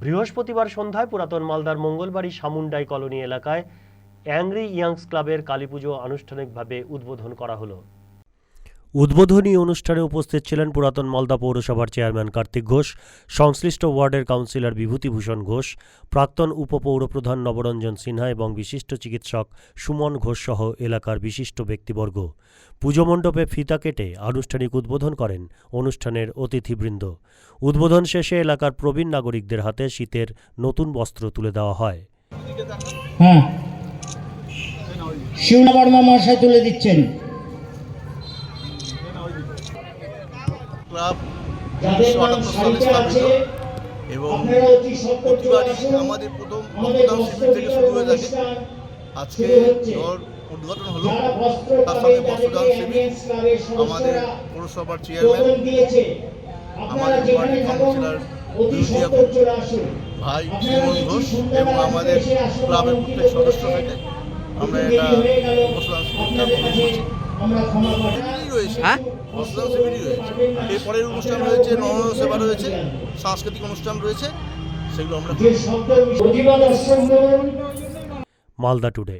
বৃহস্পতিবার সন্ধ্যায় পুরাতন মালদার মঙ্গলবাড়ি সামুন্ডাই কলোনি এলাকায় অ্যাংরি ইয়াংস ক্লাবের কালীপুজো আনুষ্ঠানিকভাবে উদ্বোধন করা হলো। উদ্বোধনী অনুষ্ঠানে উপস্থিত ছিলেন পুরাতন মালদা পৌরসভার চেয়ারম্যান কার্তিক ঘোষ, সংশ্লিষ্ট ওয়ার্ডের কাউন্সিলর বিভূতিভূষণ ঘোষ, প্রাক্তন উপপৌরপ্রধান নবরঞ্জন সিনহা এবং বিশিষ্ট চিকিৎসক সুমন ঘোষ সহ এলাকার বিশিষ্ট ব্যক্তিবর্গ। পুজো মণ্ডপে ফিতা কেটে আনুষ্ঠানিক উদ্বোধন করেন অনুষ্ঠানের অতিথিবৃন্দ। উদ্বোধন শেষে এলাকার প্রবীণ নাগরিকদের হাতে শীতের নতুন বস্ত্র তুলে দেওয়া হয়। হ্যাঁ শিবনা বর্মা মহাশয় তুলে দিচ্ছেন। ক্লাব উনিশশো নাম আটাত্তর সালে স্থাপিত এবং প্রতিবারই আমাদের প্রথম রক্তদান শিবির থেকে শুরু হয়ে থাকে। আজকে উদ্ঘাটন হলো। তার সঙ্গে বস্ত্রদান শিবির আমাদের পৌরসভার চেয়ারম্যান আমাদের ওয়ার্ড কাউন্সিলর ভাই সুমন ঘোষ এবং আমাদের ক্লাবের প্রত্যেক সদস্য থেকে। আমরা এটা বস্ত্রদান শিবিরটা গ্রহণ করছি। শিবিরই রয়েছে। রয়েছে। এরপরের অনুষ্ঠান রয়েছে নর সেবা রয়েছে সাংস্কৃতিক অনুষ্ঠান রয়েছে সেগুলো আমরা মালদা টুডে।